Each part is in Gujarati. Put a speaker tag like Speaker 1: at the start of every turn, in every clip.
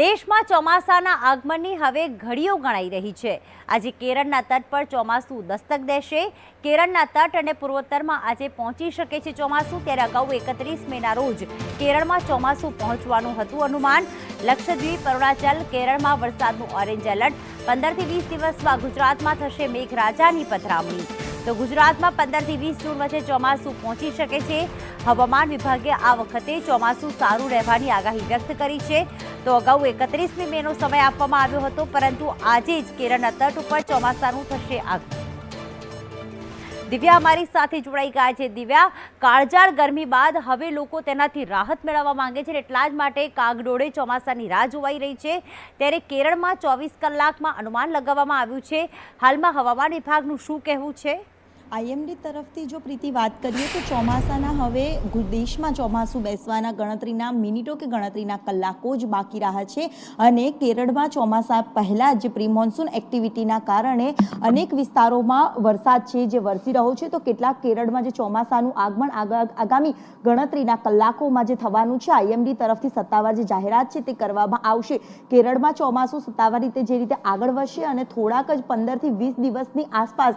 Speaker 1: દેશમાં ચોમાસાના આગમનની હવે ઘડીઓ ગણાઈ રહી છે. આજે કેરળના તટ પર ચોમાસું દસ્તક દેશે. કેરળના તટ અને પૂર્વોત્તરમાં આજે પહોંચી શકે છે ચોમાસું, ત્યારે અગાઉ એકત્રીસ મેના રોજ કેરળમાં ચોમાસું પહોંચવાનું હતું અનુમાન. લક્ષદ્વીપ, અરુણાચલ, કેરળમાં વરસાદનું ઓરેન્જ એલર્ટ. પંદરથી વીસ દિવસમાં ગુજરાતમાં થશે મેઘરાજાની પધરામણી. તો ગુજરાતમાં પંદરથી વીસ જૂન વચ્ચે ચોમાસું પહોંચી શકે છે. હવામાન વિભાગે આ વખતે ચોમાસું સારું રહેવાની આગાહી વ્યક્ત કરી છે. તો અગાઉ એકત્રીસમી મેનો સમય આપવામાં આવ્યો હતો, પરંતુ આજે જ કેરળના તટ ઉપર ચોમાસાનું થશે આગમન દિવ્યા અમારી સાથે જોડાઈ ગયા છે. દિવ્યા, કાળજાળ ગરમી બાદ હવે લોકો તેનાથી રાહત મેળવવા માંગે છે એટલા જ માટે કાગડોળે ચોમાસાની રાહ જોવાઈ રહી છે. ત્યારે કેરળમાં ચોવીસ કલાકમાં અનુમાન લગાવવામાં આવ્યું છે. હાલમાં હવામાન વિભાગનું શું કહેવું છે?
Speaker 2: આઈએમડી તરફથી જો પ્રીતિ વાત કરીએ તો ચોમાસાના હવે દેશમાં ચોમાસું બેસવાના ગણતરીના મિનિટો કે ગણતરીના કલાકો જ બાકી રહ્યા છે અને કેરળમાં ચોમાસા પહેલાં જે પ્રી મોન્સૂન એક્ટિવિટીના કારણે અનેક વિસ્તારોમાં વરસાદ છે, જે વરસી રહ્યો છે. તો કેટલાક કેરળમાં જે ચોમાસાનું આગમન આગા- આગામી ગણતરીના કલાકોમાં જે થવાનું છે, આઈએમડી તરફથી સત્તાવાર જે જાહેરાત છે તે કરવામાં આવશે. કેરળમાં ચોમાસું સત્તાવાર રીતે જે રીતે આગળ વધશે અને થોડાક જ પંદરથી વીસ દિવસની આસપાસ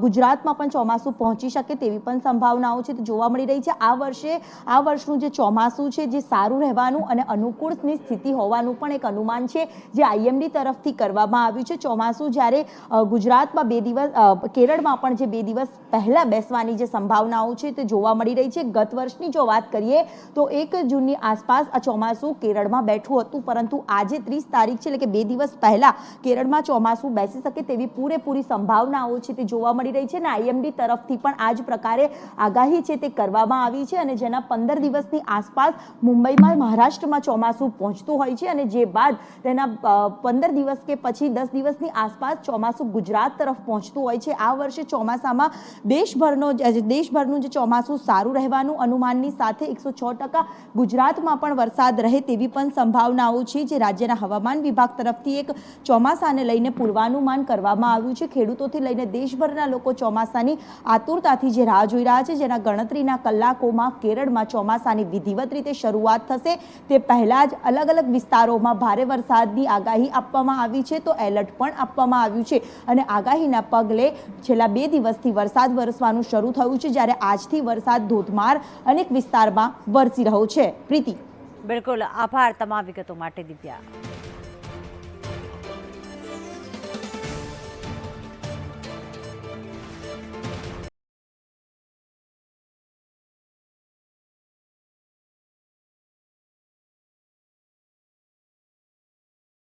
Speaker 2: ગુજરાતમાં પણ ચોમાસું પહોંચી શકે તેવી પણ સંભાવનાઓ છે. તે જોવા મળી રહી છે, આ વર્ષે, આ વર્ષનું જે ચોમાસું છે, જે સારું રહેવાનું અને અનુકૂળની સ્થિતિ હોવાનું પણ એક અનુમાન છે, જે આઈએમડી તરફથી કરવામાં આવ્યું છે. ચોમાસું જ્યારે ગુજરાતમાં બે દિવસ કેરળમાં પણ જે બે દિવસ પહેલાં બેસવાની જે સંભાવનાઓ છે તે જોવા મળી રહી છે. ગત વર્ષની જો વાત કરીએ, તો એક જૂનની આસપાસ આ ચોમાસું કેરળમાં બેઠું હતું, પરંતુ આજે ત્રીસ તારીખ છે, એટલે કે બે દિવસ પહેલાં કેરળમાં ચોમાસું બેસી શકે તેવી પૂરેપૂરી સંભાવનાઓ છે તે જોવા મળી રહી છે અને આઈએમડી તરફથી પણ આ જ પ્રકારે આગાહી છે તે કરવામાં આવી છે અને જેના પંદર દિવસની આસપાસ મુંબઈમાં મહારાષ્ટ્રમાં ચોમાસું પહોંચતું હોય છે અને જે બાદ તેના પંદર દિવસ કે પછી દસ દિવસની આસપાસ ચોમાસું ગુજરાત તરફ પહોંચતું હોય છે. આ વર્ષે ચોમાસામાં દેશભરનો દેશભરનું જે ચોમાસું સારું રહેવાનું અનુમાનની સાથે એકસો છ ટકા ગુજરાતમાં પણ વરસાદ રહે તેવી પણ સંભાવનાઓ છે જે રાજ્યના હવામાન વિભાગ તરફથી એક ચોમાસાને લઈને પૂર્વાનુમાન કરવામાં આવ્યું છે. ખેડૂતોથી લઈને દેશભરના લોકો ચોમાસાની આતુરતાથી જે રાહ જોઈ રહ્યા છે, જેના ગણતરીના કલાકોમાં કેરળમાં ચોમાસાની વિધિવત રીતે શરૂઆત થશે, તે પહેલાં જ અલગ અલગ વિસ્તારોમાં ભારે વરસાદની આગાહી આપવામાં આવી છે, તો એલર્ટ પણ આપવામાં આવ્યું છે. અને આગાહીના પગલે છેલ્લા બે દિવસથી વરસાદ વરસવાનું શરૂ થયું છે, જ્યારે આજથી વરસાદ ધોધમાર અનેક વિસ્તારમાં વરસી રહ્યો છે. પ્રીતિ.
Speaker 1: બિલકુલ. આભાર તમામ વિગતો માટે દિવ્યા.